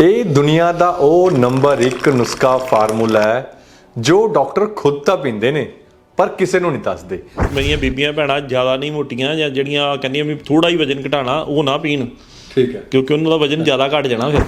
ਇਹ ਦੁਨੀਆ ਦਾ ਉਹ ਨੰਬਰ 1 ਨੁਸਖਾ ਫਾਰਮੂਲਾ ਹੈ ਜੋ ਡਾਕਟਰ ਖੁਦ ਤਾਂ ਪੀਂਦੇ ਨੇ ਪਰ ਕਿਸੇ ਨੂੰ ਨਹੀਂ ਦੱਸਦੇ। ਮੇਰੀਆਂ ਬੀਬੀਆਂ ਭੈਣਾਂ ਜ਼ਿਆਦਾ ਨਹੀਂ ਮੋਟੀਆਂ ਜਾਂ ਜਿਹੜੀਆਂ ਕਹਿੰਦੀਆਂ ਵੀ ਥੋੜਾ ਹੀ ਵਜਨ ਘਟਾਣਾ ਉਹ ਨਾ ਪੀਣ। ਠੀਕ ਹੈ। ਕਿਉਂਕਿ ਉਹਨਾਂ ਦਾ ਵਜਨ ਜ਼ਿਆਦਾ ਘਟ ਜਾਣਾ ਫਿਰ।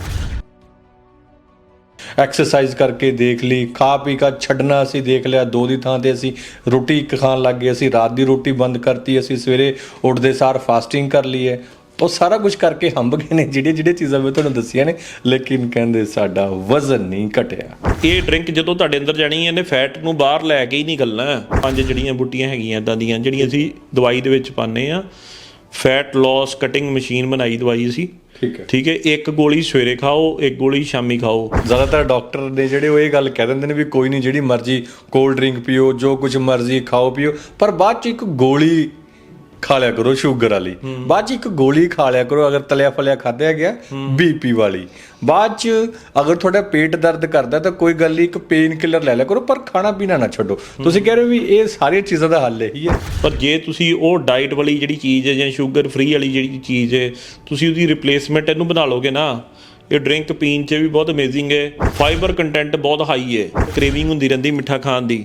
ਐਕਸਰਸਾਈਜ਼ ਕਰਕੇ ਦੇਖ ਲਈ ਖਾ ਪੀ ਕੇ ਛੱਡਣਾ ਅਸੀਂ ਦੇਖ ਲਿਆ ਦੋ ਦੀ ਥਾਂ ਤੇ ਅਸੀਂ ਰੋਟੀ ਇੱਕ ਖਾਣ ਲੱਗ ਗਏ ਅਸੀਂ ਰਾਤ ਦੀ ਰੋਟੀ ਬੰਦ ਕਰਤੀ ਅਸੀਂ ਸਵੇਰੇ ਉੱਠਦੇ ਸਾਰ ਫਾਸਟਿੰਗ ਕਰ ਲਈ ਹੈ ਉਹ ਸਾਰਾ ਕੁਝ ਕਰਕੇ ਹੰਬ ਗਏ ਨੇ ਜਿਹੜੇ ਜਿਹੜੇ ਚੀਜ਼ਾਂ ਮੈਂ ਤੁਹਾਨੂੰ ਦੱਸੀਆਂ ਨੇ ਲੇਕਿਨ ਕਹਿੰਦੇ ਸਾਡਾ ਵਜ਼ਨ ਨਹੀਂ ਘਟਿਆ। ਇਹ ਡਰਿੰਕ ਜਦੋਂ ਤੁਹਾਡੇ ਅੰਦਰ ਜਾਣੀ ਇਹਨੇ ਫੈਟ ਨੂੰ ਬਾਹਰ ਲੈ ਕੇ ਹੀ ਨਿਕਲਣਾ ਪੰਜ ਜਿਹੜੀਆਂ ਬੁੱਟੀਆਂ ਹੈਗੀਆਂ ਇਦਾਂ ਦੀਆਂ ਜਿਹੜੀਆਂ ਅਸੀਂ ਦਵਾਈ ਦੇ ਵਿੱਚ ਪਾਉਂਦੇ ਆ ਫੈਟ ਲਾਸ ਕਟਿੰਗ ਮਸ਼ੀਨ ਬਣਾਈ ਦਵਾਈ ਅਸੀਂ। ਠੀਕ ਹੈ। ਠੀਕ ਹੈ ਇੱਕ ਗੋਲੀ ਸਵੇਰੇ ਖਾਓ ਇੱਕ ਗੋਲੀ ਸ਼ਾਮੀ ਖਾਓ। ਜ਼ਿਆਦਾਤਰ ਡਾਕਟਰ ਨੇ ਜਿਹੜੇ ਉਹ ਇਹ ਗੱਲ ਕਹਿ ਦਿੰਦੇ ਨੇ ਵੀ ਕੋਈ ਨਹੀਂ ਜਿਹੜੀ ਮਰਜ਼ੀ ਕੋਲਡ ਡਰਿੰਕ ਪੀਓ ਜੋ ਕੁਝ ਮਰਜ਼ੀ ਖਾਓ ਪੀਓ। ਪਰ ਬਾਅਦ ਚ ਇੱਕ ਗੋਲੀ ਖਾ ਲਿਆ ਕਰੋ ਸ਼ੂਗਰ ਵਾਲੀ। ਬਾਅਦ ਚ ਇੱਕ ਗੋਲੀ ਖਾ ਲਿਆ ਕਰੋ ਅਗਰ ਤਲਿਆ ਫਲਿਆ ਖਾਧਿਆ ਗਿਆ ਬੀਪੀ ਵਾਲੀ। ਬਾਅਦ ਚ ਅਗਰ ਤੁਹਾਡਾ ਪੇਟ ਦਰਦ ਕਰਦਾ ਤਾਂ ਕੋਈ ਗੱਲ ਨਹੀਂ ਇੱਕ ਪੇਨ ਕਿਲਰ ਲੈ ਲਿਆ ਕਰੋ ਪਰ ਖਾਣਾ ਪੀਣਾ ਨਾ ਛੱਡੋ। ਤੁਸੀਂ ਕਹਿ ਰਹੇ ਹੋ ਵੀ ਇਹ ਸਾਰੀਆਂ ਚੀਜ਼ਾਂ ਦਾ ਹੱਲ ਇਹੀ ਹੈ। ਪਰ ਜੇ ਤੁਸੀਂ ਉਹ ਡਾਈਟ ਵਾਲੀ ਜਿਹੜੀ ਚੀਜ਼ ਹੈ ਜਾਂ ਸ਼ੂਗਰ ਫ੍ਰੀ ਵਾਲੀ ਜਿਹੜੀ ਚੀਜ਼ ਹੈ ਤੁਸੀਂ ਉਹਦੀ ਰਿਪਲੇਸਮੈਂਟ ਇਹਨੂੰ ਬਣਾ ਲਓਗੇ ਨਾ ਇਹ ਡਰਿੰਕ ਪੀਣ 'ਚ ਵੀ ਬਹੁਤ ਅਮੇਜ਼ਿੰਗ ਹੈ। ਫਾਈਬਰ ਕੰਟੈਂਟ ਬਹੁਤ ਹਾਈ ਹੈ। ਕ੍ਰੇਵਿੰਗ ਹੁੰਦੀ ਰਹਿੰਦੀ ਮਿੱਠਾ ਖਾਣ ਦੀ।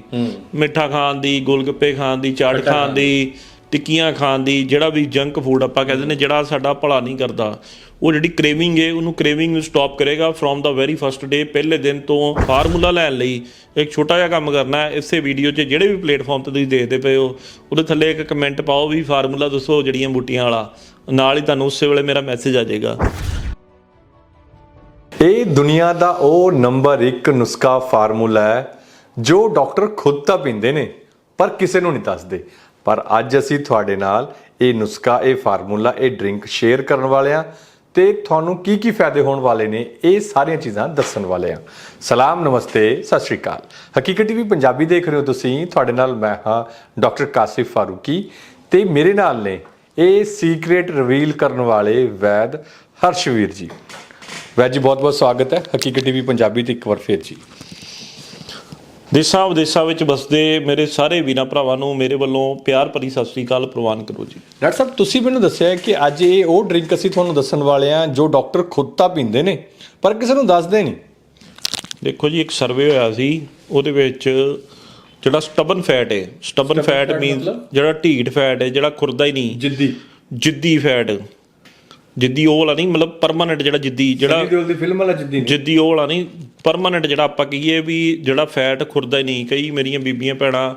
ਮਿੱਠਾ ਖਾਣ ਦੀ ਗੋਲਗੱਪੇ ਖਾਣ ਦੀ ਚਾਟ ਖਾਣ ਦੀ। ਟਿੱਕੀਆਂ ਖਾਣ ਦੀ, ਜਿਹੜਾ ਵੀ ਜੰਕ ਫੂਡ ਆਪਾਂ ਕਹਿੰਦੇ ਨੇ ਜਿਹੜਾ ਸਾਡਾ ਭਲਾ ਨਹੀਂ ਕਰਦਾ, ਉਹ ਜਿਹੜੀ ਕ੍ਰੇਵਿੰਗ ਹੈ ਉਹਨੂੰ ਕ੍ਰੇਵਿੰਗ ਨੂੰ ਸਟਾਪ ਕਰੇਗਾ from the very first day ਪਹਿਲੇ ਦਿਨ ਤੋਂ ਫਾਰਮੂਲਾ ਲੈਣ ਲਈ ਇੱਕ ਛੋਟਾ ਜਿਹਾ ਕੰਮ ਕਰਨਾ ਹੈ, ਇਸੇ ਵੀਡੀਓ 'ਚ ਜਿਹੜੇ ਵੀ ਪਲੇਟਫਾਰਮ ਤੇ ਤੁਸੀਂ ਦੇਖਦੇ ਪਏ ਹੋ, ਉਹਦੇ ਥੱਲੇ ਇੱਕ ਕਮੈਂਟ ਪਾਓ ਵੀ ਫਾਰਮੂਲਾ ਦੱਸੋ ਜੜੀਆਂ ਬੂਟੀਆਂ ਵਾਲਾ, ਨਾਲ ਹੀ ਤੁਹਾਨੂੰ ਉਸੇ ਵੇਲੇ ਮੇਰਾ ਮੈਸੇਜ ਆ ਜਾਏਗਾ। ਇਹ ਦੁਨੀਆ ਦਾ ਉਹ ਨੰਬਰ 1 ਨੁਸਖਾ ਫਾਰਮੂਲਾ ਹੈ, ਜੋ ਡਾਕਟਰ ਖੁਦ ਤਾਂ ਪੀਂਦੇ ਨੇ, ਪਰ ਕਿਸੇ ਨੂੰ ਨਹੀਂ ਦੱਸਦੇ। ਪਰ ਅੱਜ ਅਸੀਂ ਤੁਹਾਡੇ ਨਾਲ ਇਹ ਨੁਸਖਾ, ਇਹ ਫਾਰਮੂਲਾ, ਇਹ ਡਰਿੰਕ ਸ਼ੇਅਰ ਕਰਨ ਵਾਲੇ ਆ ਤੇ ਤੁਹਾਨੂੰ ਕੀ ਕੀ ਫਾਇਦੇ ਹੋਣ ਵਾਲੇ ਨੇ ਇਹ ਸਾਰੀਆਂ ਚੀਜ਼ਾਂ ਦੱਸਣ ਵਾਲੇ ਆ ਸਲਾਮ, ਨਮਸਤੇ, ਸਤਿ ਸ਼੍ਰੀ ਅਕਾਲ। ਹਕੀਕਤ ਟੀਵੀ ਪੰਜਾਬੀ ਦੇਖ ਰਹੇ ਹੋ ਤੁਸੀਂ। ਤੁਹਾਡੇ ਨਾਲ ਮੈਂ ਹਾਂ ਡਾਕਟਰ ਕਾਸਿਫ ਫਾਰੂਕੀ ਤੇ ਮੇਰੇ ਨਾਲ ਨੇ ਇਹ ਸੀਕ੍ਰੇਟ ਰਿਵੀਲ ਕਰਨ ਵਾਲੇ ਵੈਦ ਹਰਸ਼ਵੀਰ ਜੀ। ਵੈਦ ਜੀ ਬਹੁਤ ਬਹੁਤ ਸਵਾਗਤ ਹੈ। ਹਕੀਕਤ ਟੀਵੀ ਪੰਜਾਬੀ ਤੇ ਇੱਕ ਵਾਰ ਫੇਰ ਜੀ। ਦੇਸ਼ਾਂ ਵਿਦੇਸ਼ਾਂ ਵਿੱਚ ਵਸਦੇ ਮੇਰੇ ਸਾਰੇ ਵੀਰਾਂ ਭਰਾਵਾਂ ਨੂੰ ਮੇਰੇ ਵੱਲੋਂ ਪਿਆਰ ਭਰੀ ਸਤਿ ਸ੍ਰੀ ਅਕਾਲ ਪ੍ਰਵਾਨ ਕਰੋ ਜੀ। ਡਾਕਟਰ ਸਾਹਿਬ ਤੁਸੀਂ ਮੈਨੂੰ ਦੱਸਿਆ ਕਿ ਅੱਜ ਇਹ ਉਹ ਡਰਿੰਕ ਅਸੀਂ ਤੁਹਾਨੂੰ ਦੱਸਣ ਵਾਲੇ ਆ ਜੋ ਡਾਕਟਰ ਖੁਦ ਤਾਂ ਪੀਂਦੇ ਨੇ ਪਰ ਕਿਸੇ ਨੂੰ ਦੱਸਦੇ ਨਹੀਂ। ਦੇਖੋ ਜੀ ਇੱਕ ਸਰਵੇ ਹੋਇਆ ਸੀ ਉਹਦੇ ਵਿੱਚ ਜਿਹੜਾ ਸਟਬਨ ਫੈਟ ਹੈ ਸਟਬਨ ਫੈਟ ਮੀਨਸ? ਜਿਹੜਾ ਢੀਠ ਫੈਟ ਹੈ ਜਿਹੜਾ ਖੁਰਦਾ ਹੀ ਨਹੀਂ। ਜਿੱਦੀ। ਜਿੱਦੀ ਫੈਟ ਜਿੱਦੀ ਉਹ ਵਾਲਾ ਨਹੀਂ ਮਤਲਬ ਪਰਮਾਨੈਂਟ ਜਿਹੜਾ ਜਿੱਦੀ ਜਿਹੜਾ ਦਿਓਲ ਦੀ ਫਿਲਮ ਵਾਲਾ ਜਿੱਦੀ ਨਹੀਂ। ਜਿੱਦੀ ਉਹ ਵਾਲਾ ਨਹੀਂ ਪਰਮਾਨੈਂਟ ਜਿਹੜਾ ਆਪਾਂ ਕਹੀਏ ਵੀ ਜਿਹੜਾ ਫੈਟ ਖੁਰਦਾ ਹੀ ਨਹੀਂ। ਕਈ ਮੇਰੀਆਂ ਬੀਬੀਆਂ ਭੈਣਾਂ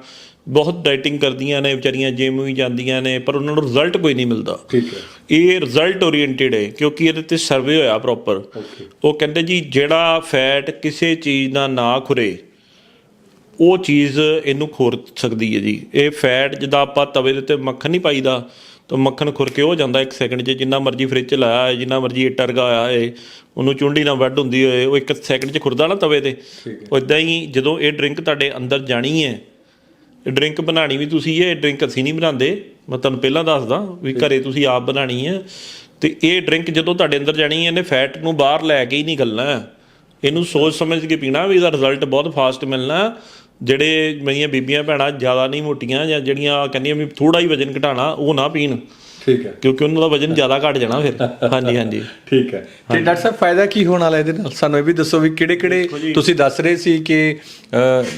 ਬਹੁਤ ਡਾਈਟਿੰਗ ਕਰਦੀਆਂ ਨੇ ਵਿਚਾਰੀਆਂ ਜਿਮ ਵੀ ਜਾਂਦੀਆਂ ਨੇ ਪਰ ਉਹਨਾਂ ਨੂੰ ਰਿਜ਼ਲਟ ਕੋਈ ਨਹੀਂ ਮਿਲਦਾ। ਠੀਕ ਹੈ। ਇਹ ਰਿਜ਼ਲਟ ਓਰੀਐਂਟਡ ਹੈ ਕਿਉਂਕਿ ਇਹਦੇ ਤੇ ਸਰਵੇ ਹੋਇਆ ਪ੍ਰੋਪਰ ਉਹ ਕਹਿੰਦੇ ਜੀ ਜਿਹੜਾ ਫੈਟ ਕਿਸੇ ਚੀਜ਼ ਦਾ ਨਾ ਖੁਰੇ ਉਹ ਚੀਜ਼ ਇਹਨੂੰ ਖੋਰ ਸਕਦੀ ਹੈ ਜੀ। ਇਹ ਫੈਟ ਜਿੱਦਾਂ ਆਪਾਂ ਤਵੇ ਦੇ ਉੱਤੇ ਮੱਖਣ ਨਹੀਂ ਪਾਈਦਾ ਤਾਂ ਮੱਖਣ ਖੁਰ ਕੇ ਹੋ ਜਾਂਦਾ ਇੱਕ ਸੈਕਿੰਡ 'ਚ ਜਿੰਨਾ ਮਰਜ਼ੀ ਫ੍ਰਿਜ 'ਚ ਲਾਇਆ ਹੈ ਜਿੰਨਾ ਮਰਜ਼ੀ ਹੀਟਰ ਲਗਾਇਆ ਹੈ ਉਹਨੂੰ ਚੁੰਡੀ ਨਾਲ ਵੱਢ ਹੁੰਦੀ ਹੋਏ ਉਹ ਇੱਕ ਸੈਕਿੰਡ 'ਚ ਖੁਰਦਾ ਨਾ ਤਵੇ ਤੇ। ਉਹ ਇਦਾਂ ਹੀ ਜਦੋਂ ਇਹ ਡਰਿੰਕ ਤੁਹਾਡੇ ਅੰਦਰ ਜਾਣੀ ਹੈ ਇਹ ਡਰਿੰਕ ਬਣਾਣੀ ਵੀ ਤੁਸੀਂ ਇਹ ਡਰਿੰਕ ਅਸੀਂ ਨਹੀਂ ਬਣਾਉਂਦੇ। ਮੈਂ ਤੁਹਾਨੂੰ ਪਹਿਲਾਂ ਦੱਸਦਾ ਵੀ ਘਰੇ ਤੁਸੀਂ ਆਪ ਬਣਾਣੀ ਹੈ। ਤੇ ਇਹ ਡਰਿੰਕ ਜਦੋਂ ਤੁਹਾਡੇ ਅੰਦਰ ਜਾਣੀ ਹੈ ਇਹਨੇ ਫੈਟ ਨੂੰ ਬਾਹਰ ਲੈ ਕੇ ਹੀ ਨਿਕਲਣਾ ਹੈ। ਇਹਨੂੰ ਸੋਚ ਸਮਝ ਕੇ ਪੀਣਾ ਵੀ ਇਹਦਾ ਰਿਜ਼ਲਟ ਬਹੁਤ ਫਾਸਟ ਮਿਲਣਾ। ਜਿਹੜੇ ਮੇਰੀਆਂ ਬੀਬੀਆਂ ਭੈਣਾਂ ਜ਼ਿਆਦਾ ਨਹੀਂ ਮੋਟੀਆਂ ਜਾਂ ਜਿਹੜੀਆਂ ਕਹਿੰਦੀਆਂ ਵੀ ਥੋੜਾ ਹੀ ਵਜਨ ਘਟਾਣਾ ਉਹ ਨਾ ਪੀਣ। ਠੀਕ ਹੈ। ਕਿਉਂਕਿ ਉਹਨਾਂ ਦਾ ਵਜਨ ਜ਼ਿਆਦਾ ਘਟ ਜਾਣਾ ਫਿਰ। ਹਾਂਜੀ ਹਾਂਜੀ। ਠੀਕ ਹੈ। ਤੇ ਡਾਕਟਰ ਸਾਹਿਬ ਫਾਇਦਾ ਕੀ ਹੋਣ ਵਾਲਾ ਇਹਦੇ ਨਾਲ? ਸਾਨੂੰ ਇਹ ਵੀ ਦੱਸੋ ਵੀ ਕਿਹੜੇ ਕਿਹੜੇ ਤੁਸੀਂ ਦੱਸ ਰਹੇ ਸੀ ਕਿ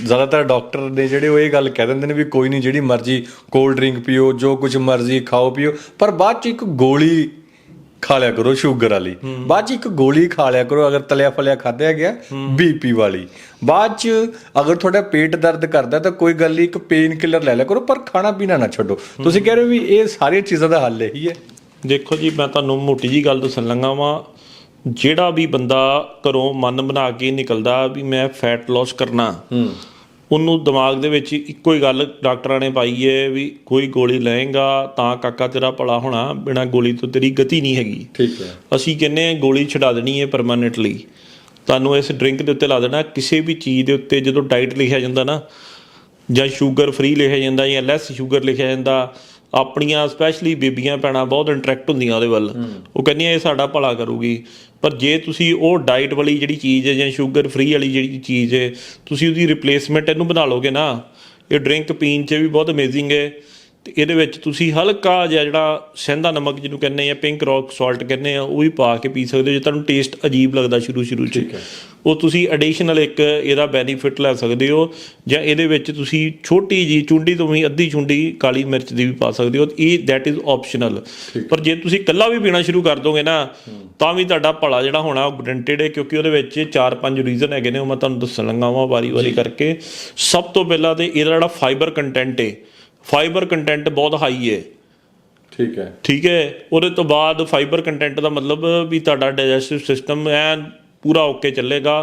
ਜ਼ਿਆਦਾਤਰ ਡਾਕਟਰ ਨੇ ਜਿਹੜੇ ਉਹ ਇਹ ਗੱਲ ਕਹਿ ਦਿੰਦੇ ਨੇ ਵੀ ਕੋਈ ਨਹੀਂ ਜਿਹੜੀ ਮਰਜ਼ੀ ਕੋਲਡ ਡਰਿੰਕ ਪੀਓ ਜੋ ਕੁਝ ਮਰਜ਼ੀ ਖਾਓ ਪੀਓ। ਪਰ ਬਾਅਦ ਚ ਇੱਕ ਗੋਲੀ ਖਾ ਲਿਆ ਕਰੋ ਸ਼ੂਗਰ ਵਾਲੀ। ਬਾਅਦ ਚ ਇੱਕ ਗੋਲੀ ਖਾ ਲਿਆ ਕਰੋ ਅਗਰ ਤਲਿਆ ਫਲਿਆ ਖਾਧਿਆ ਗਿਆ ਬੀਪੀ ਵਾਲੀ। ਬਾਅਦ ਚ ਅਗਰ ਤੁਹਾਡਾ ਪੇਟ ਦਰਦ ਕਰਦਾ ਤਾਂ ਕੋਈ ਗੱਲ ਨਹੀਂ ਇੱਕ ਪੇਨ ਕਿਲਰ ਲੈ ਲਿਆ ਕਰੋ ਪਰ ਖਾਣਾ ਪੀਣਾ ਨਾ ਛੱਡੋ। ਤੁਸੀਂ ਕਹਿ ਰਹੇ ਹੋ ਵੀ ਇਹ ਸਾਰੀਆਂ ਚੀਜ਼ਾਂ ਦਾ ਹੱਲ ਇਹੀ ਹੈ। ਦੇਖੋ ਜੀ ਮੈਂ ਤੁਹਾਨੂੰ ਮੋਟੀ ਜੀ ਗੱਲ ਦੱਸਣ ਲੱਗਾ ਵਾਂ। ਜਿਹੜਾ ਵੀ ਬੰਦਾ ਘਰੋਂ ਮਨ ਬਣਾ ਕੇ ਨਿਕਲਦਾ ਵੀ ਮੈਂ ਫੈਟ ਲਾਸ ਕਰਨਾ ਉਹਨੂੰ ਦਿਮਾਗ ਦੇ ਵਿੱਚ ਇੱਕੋ ਹੀ ਗੱਲ ਡਾਕਟਰਾਂ ਨੇ ਪਾਈ ਹੈ ਵੀ ਕੋਈ ਗੋਲੀ ਲਏਗਾ ਤਾਂ ਕਾਕਾ ਤੇਰਾ ਭਲਾ ਹੋਣਾ ਬਿਨਾ ਗੋਲੀ ਤੋਂ ਤੇਰੀ ਗਤੀ ਨਹੀਂ ਹੈਗੀ। ਠੀਕ ਹੈ। ਅਸੀਂ ਕਹਿੰਦੇ ਆ ਗੋਲੀ ਛਡਾ ਦੇਣੀ ਹੈ ਪਰਮਾਨੈਂਟਲੀ ਤੁਹਾਨੂੰ ਇਸ ਡਰਿੰਕ ਦੇ ਉੱਤੇ ਲਾ ਦੇਣਾ ਕਿਸੇ ਵੀ ਚੀਜ਼ ਦੇ ਉੱਤੇ ਜਦੋਂ ਡਾਈਟ ਲਿਖਿਆ ਜਾਂਦਾ ਨਾ ਜਾਂ ਸ਼ੂਗਰ ਫ੍ਰੀ ਲਿਖਿਆ ਜਾਂਦਾ ਜਾਂ ਲੈਸ ਸ਼ੂਗਰ ਲਿਖਿਆ ਜਾਂਦਾ ਆਪਣੀਆਂ ਸਪੈਸ਼ਲੀ ਬੀਬੀਆਂ ਭੈਣਾਂ ਬਹੁਤ ਇੰਟਰੈਕਟ ਹੁੰਦੀਆਂ ਉਹਦੇ ਵੱਲ। ਉਹ ਕਹਿੰਦੀਆਂ ਇਹ ਸਾਡਾ ਭਲਾ ਕਰੂਗੀ। ਪਰ ਜੇ ਤੁਸੀਂ ਉਹ ਡਾਈਟ ਵਾਲੀ ਜਿਹੜੀ ਚੀਜ਼ ਹੈ ਜਾਂ ਸ਼ੂਗਰ ਫ੍ਰੀ ਵਾਲੀ ਜਿਹੜੀ ਚੀਜ਼ ਹੈ ਤੁਸੀਂ ਉਹਦੀ ਰਿਪਲੇਸਮੈਂਟ ਇਹਨੂੰ ਬਣਾ ਲਓਗੇ ਨਾ। ਇਹ ਡਰਿੰਕ ਪੀਣ 'ਚ ਵੀ ਬਹੁਤ ਅਮੇਜ਼ਿੰਗ ਹੈ। ਤੇ ਇਹਦੇ ਵਿੱਚ ਤੁਸੀਂ ਹਲਕਾ ਜਿਹਾ ਜਿਹੜਾ ਸੈਂਦਾ ਨਮਕ ਜਿਹਨੂੰ ਕਹਿੰਦੇ ਆ ਪਿੰਕ ਰੌਕ ਸਾਲਟ ਕਹਿੰਦੇ ਆ ਉਹ ਵੀ ਪਾ ਕੇ ਪੀ ਸਕਦੇ ਹੋ ਜੇ ਤੁਹਾਨੂੰ ਟੇਸਟ ਅਜੀਬ ਲੱਗਦਾ ਸ਼ੁਰੂ ਸ਼ੁਰੂ 'ਚ ਉਹ ਤੁਸੀਂ ਐਡੀਸ਼ਨਲ ਇੱਕ ਇਹਦਾ ਬੈਨੀਫਿਟ ਲੈ ਸਕਦੇ ਹੋ ਜਾਂ ਇਹਦੇ ਵਿੱਚ ਤੁਸੀਂ ਛੋਟੀ ਜੀ ਚੁੰਡੀ ਤੋਂ ਵੀ ਅੱਧੀ ਚੁੰਡੀ ਕਾਲੀ ਮਿਰਚ ਦੀ ਵੀ ਪਾ ਸਕਦੇ ਹੋ ਇਹ ਦੈਟ ਇਜ਼ ਆਪਸ਼ਨਲ ਪਰ ਜੇ ਤੁਸੀਂ ਇਕੱਲਾ ਵੀ ਪੀਣਾ ਸ਼ੁਰੂ ਕਰ ਦੋਗੇ ਨਾ ਤਾਂ ਵੀ ਤੁਹਾਡਾ ਭਲਾ ਜਿਹੜਾ ਹੋਣਾ ਉਹ ਗਰੰਟਡ ਹੈ ਕਿਉਂਕਿ ਉਹਦੇ ਵਿੱਚ ਚਾਰ ਪੰਜ ਰੀਜ਼ਨ ਹੈਗੇ ਨੇ ਉਹ ਮੈਂ ਤੁਹਾਨੂੰ ਦੱਸਣ ਲੱਗਾ ਵਾਂ ਵਾਰੀ-ਵਾਰੀ ਕਰਕੇ। ਸਭ ਤੋਂ ਪਹਿਲਾਂ ਤੇ ਇਹਦਾ ਜਿਹੜਾ ਫਾਈਬਰ ਕੰਟੈਂਟ ਹੈ ਫਾਈਬਰ ਕੰਟੈਂਟ ਬਹੁਤ ਹਾਈ ਹੈ ਠੀਕ ਹੈ। ਠੀਕ ਹੈ ਉਹਦੇ ਤੋਂ ਬਾਅਦ ਫਾਈਬਰ ਕੰਟੈਂਟ ਦਾ ਮਤਲਬ ਵੀ ਤੁਹਾਡਾ ਡਾਈਜੈਸਟਿਵ ਸਿਸਟਮ ਐਨ ਪੂਰਾ ਓਕੇ ਚੱਲੇਗਾ।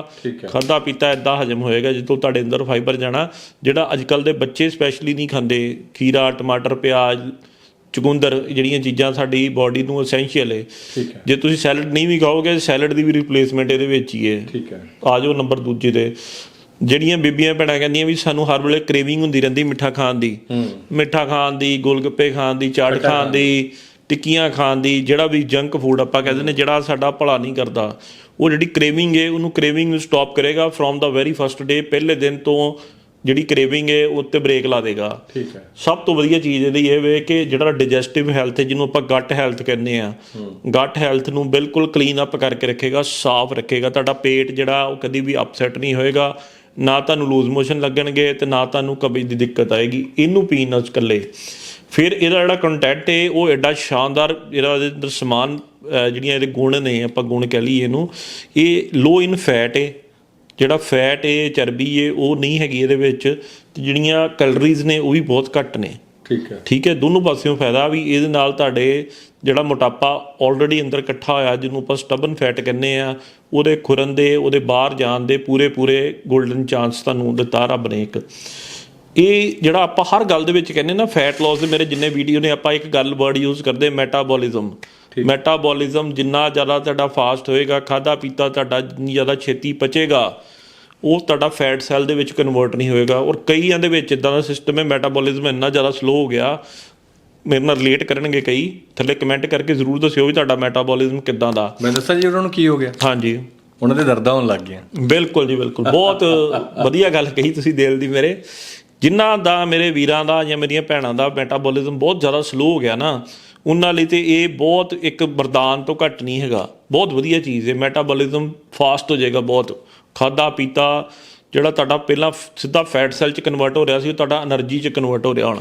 ਖਾਦਾ ਪੀਤਾ ਇਦਾਂ ਹਜਮ ਹੋਏਗਾ ਜਦੋਂ ਤੁਹਾਡੇ ਅੰਦਰ ਫਾਈਬਰ ਜਾਣਾ ਜਿਹੜਾ ਅੱਜ ਕੱਲ ਦੇ ਬੱਚੇ ਸਪੈਸ਼ਲੀ ਨਹੀਂ ਖਾਂਦੇ ਖੀਰਾ ਟਮਾਟਰ ਪਿਆਜ਼ ਚੁਕੰਦਰ ਜਿਹੜੀਆਂ ਚੀਜ਼ਾਂ ਸਾਡੀ ਬਾਡੀ ਨੂੰ ਐਸੈਂਸ਼ੀਅਲ ਹੈ। ਜੇ ਤੁਸੀਂ ਸੈਲਡ ਨਹੀਂ ਵੀ ਖਾਓਗੇ ਸੈਲਡ ਦੀ ਵੀ ਰਿਪਲੇਸਮੈਂਟ ਇਹਦੇ ਵਿੱਚ ਹੀ ਹੈ ਠੀਕ ਹੈ। ਆ ਜਾਓ ਨੰਬਰ ਦੂਜੇ ਤੇ ਜਿਹੜੀਆਂ ਬੀਬੀਆਂ ਭੈਣਾਂ ਕਹਿੰਦੀਆਂ ਵੀ ਸਾਨੂੰ ਹਰ ਵੇਲੇ ਕ੍ਰੇਵਿੰਗ ਹੁੰਦੀ ਰਹਿੰਦੀ ਮਿੱਠਾ ਖਾਣ ਦੀ। ਮਿੱਠਾ ਖਾਣ ਦੀ ਗੋਲਗੱਪੇ ਖਾਣ ਦੀ ਚਾਟ ਖਾਣ ਦੀ ਟਿੱਕੀਆਂ ਖਾਣ ਦੀ ਜਿਹੜਾ ਵੀ ਜੰਕ ਫੂਡ ਆਪਾਂ ਕਹਿੰਦੇ ਨੇ ਜਿਹੜਾ ਸਾਡਾ ਭਲਾ ਨਹੀਂ ਕਰਦਾ ਉਹ ਜਿਹੜੀ ਕ੍ਰੇਵਿੰਗ ਹੈ ਉਹਨੂੰ ਕ੍ਰੇਵਿੰਗ ਨੂੰ ਸਟਾਪ ਕਰੇਗਾ from the very first day ਪਹਿਲੇ ਦਿਨ ਤੋਂ ਜਿਹੜੀ ਕ੍ਰੇਵਿੰਗ ਹੈ ਉਹ ਤੇ ਬ੍ਰੇਕ ਲਾ ਦੇਗਾ। ਠੀਕ ਹੈ। ਸਭ ਤੋਂ ਵਧੀਆ ਚੀਜ਼ ਇਹਦੀ ਇਹ ਵੇ ਕਿ ਜਿਹੜਾ ਡਾਈਜੈਸਟਿਵ ਹੈਲਥ ਹੈ ਜਿਹਨੂੰ ਆਪਾਂ ਗੱਟ ਹੈਲਥ ਕਹਿੰਦੇ ਆ ਗੱਟ ਹੈਲਥ ਨੂੰ ਬਿਲਕੁਲ ਕਲੀਨ ਅਪ ਕਰਕੇ ਰੱਖੇਗਾ ਸਾਫ਼ ਰੱਖੇਗਾ ਤੁਹਾਡਾ ਪੇਟ ਜਿਹੜਾ ਉਹ ਕਦੀ ਵੀ ਅਪਸੈਟ ਨਹੀਂ ਹੋਏਗਾ ਨਾ ਤੁਹਾਨੂੰ ਲੂਜ਼ ਮੋਸ਼ਨ ਲੱਗਣਗੇ ਤੇ ਨਾ ਤੁਹਾਨੂੰ ਕਬਜ਼ ਦੀ ਦਿੱਕਤ ਆਏਗੀ। ਇਹਨੂੰ ਪੀਣ ਨਾਲ ਇਕੱਲੇ। ਫਿਰ ਇਹਦਾ ਜਿਹੜਾ ਕੰਟੈਂਟ ਹੈ ਉਹ ਐਡਾ ਸ਼ਾਨਦਾਰ ਇਹਦੇ ਅੰਦਰ ਸਮਾਨ ਜਿਹੜੀਆਂ ਇਹਦੇ ਗੁਣ ਨੇ ਆਪਾਂ ਗੁਣ ਕਹਿ ਲਈਏ ਇਹਨੂੰ ਇਹ ਲੋ ਇਨ ਫੈਟ ਹੈ ਜਿਹੜਾ ਫੈਟ ਹੈ ਚਰਬੀ ਹੈ ਉਹ ਨਹੀਂ ਹੈਗੀ ਇਹਦੇ ਵਿੱਚ। ਤੇ ਜਿਹੜੀਆਂ ਕੈਲਰੀਜ਼ ਨੇ ਉਹ ਵੀ ਬਹੁਤ ਘੱਟ ਨੇ। ਠੀਕ ਹੈ। ਠੀਕ ਹੈ? ਦੋਨੋਂ ਪਾਸਿਓਂ ਫਾਇਦਾ ਵੀ ਇਹਦੇ ਨਾਲ ਤੁਹਾਡੇ ਜਿਹੜਾ ਮੋਟਾਪਾ ਆਲਰੇਡੀ ਅੰਦਰ ਇਕੱਠਾ ਹੋਇਆ ਜਿਹਨੂੰ ਆਪਾਂ ਸਟਬਨ ਫੈਟ ਕਹਿੰਦੇ ਆ ਉਹਦੇ ਖੁਰਨ ਦੇ ਉਹਦੇ ਬਾਹਰ ਜਾਣ ਦੇ ਪੂਰੇ ਪੂਰੇ 골ਡਨ ਚਾਂਸ ਤੁਹਾਨੂੰ ਦਿੱਤਾ ਰੱਬ ਨੇ ਇੱਕ। ਇਹ ਜਿਹੜਾ ਆਪਾਂ ਹਰ ਗੱਲ ਦੇ ਵਿੱਚ ਕਹਿੰਦੇ ਨਾ ਫੈਟ ਲਾਸ ਦੇ ਮੇਰੇ ਜਿੰਨੇ ਵੀਡੀਓ ਨੇ ਆਪਾਂ ਇੱਕ ਗੱਲ ਵਰਡ ਯੂਜ਼ ਕਰਦੇ ਮੈਟਾਬੋਲਿਜ਼ਮ ਮੈਟਾਬੋਲਿਜ਼ਮ ਜਿੰਨਾ ਜ਼ਿਆਦਾ ਤੁਹਾਡਾ ਫਾਸਟ ਹੋਏਗਾ ਖਾਦਾ ਪੀਤਾ ਤੁਹਾਡਾ ਜਿੰਨੀ ਜ਼ਿਆਦਾ ਛੇਤੀ ਪਚੇਗਾ ਉਹ ਤੁਹਾਡਾ ਫੈਟ ਸੈੱਲ ਦੇ ਵਿੱਚ ਕਨਵਰਟ ਨਹੀਂ ਹੋਏਗਾ। ਔਰ ਕਈਆਂ ਦੇ ਵਿੱਚ ਇਦਾਂ ਦਾ ਸਿਸਟਮ ਹੈ ਮੈਟਾਬੋਲਿਜ਼ਮ ਇੰਨਾ ਜ਼ਿਆਦਾ ਸਲੋ ਹੋ ਗਿਆ ਮੇਰੇ ਨਾਲ ਰਿਲੇਟ ਕਰਨਗੇ ਕਈ। ਥੱਲੇ ਕਮੈਂਟ ਕਰਕੇ ਜ਼ਰੂਰ ਦੱਸਿਓ ਵੀ ਤੁਹਾਡਾ ਮੈਟਾਬੋਲਿਜ਼ਮ ਕਿੱਦਾਂ ਦਾ। ਮੈਂ ਦੱਸਾਂ ਜੀ ਉਹਨਾਂ ਨੂੰ ਕੀ ਹੋ ਗਿਆ। ਹਾਂਜੀ। ਉਹਨਾਂ ਦੇ ਦਰਦਾਂ ਹੋਣ ਲੱਗ ਗਈਆਂ। ਬਿਲਕੁਲ ਜੀ ਬਿਲਕੁਲ। ਬਹੁਤ ਵਧੀਆ ਗੱਲ ਕਹੀ ਤੁਸੀਂ ਦਿਲ ਦੀ ਮੇਰੇ। ਜਿਨ੍ਹਾਂ ਦਾ ਮੇਰੇ ਵੀਰਾਂ ਦਾ ਜਾਂ ਮੇਰੀਆਂ ਭੈਣਾਂ ਦਾ ਮੈਟਾਬੋਲਿਜ਼ਮ ਬਹੁਤ ਜ਼ਿਆਦਾ ਸਲੋ ਹੋ ਗਿਆ ਨਾ ਉਹਨਾਂ ਲਈ ਤੇ ਇਹ ਬਹੁਤ ਇੱਕ ਵਰਦਾਨ ਤੋਂ ਘੱਟ ਨਹੀਂ ਹੈਗਾ। ਬਹੁਤ ਵਧੀਆ ਚੀਜ਼ ਹੈ। ਮੈਟਾਬੋਲਿਜ਼ਮ ਫਾਸਟ ਹੋ ਜਾਏਗਾ ਬਹੁਤ। ਖਾਦਾ ਪੀਤਾ ਜਿਹੜਾ ਤੁਹਾਡਾ ਪਹਿਲਾਂ ਸਿੱਧਾ ਫੈਟ ਸੈਲ ਚ ਕਨਵਰਟ ਹੋ ਰਿਹਾ ਸੀ ਉਹ ਤੁਹਾਡਾ એનર્ਜੀ ਚ ਕਨਵਰਟ ਹੋ ਰਿਹਾ ਹੁਣ।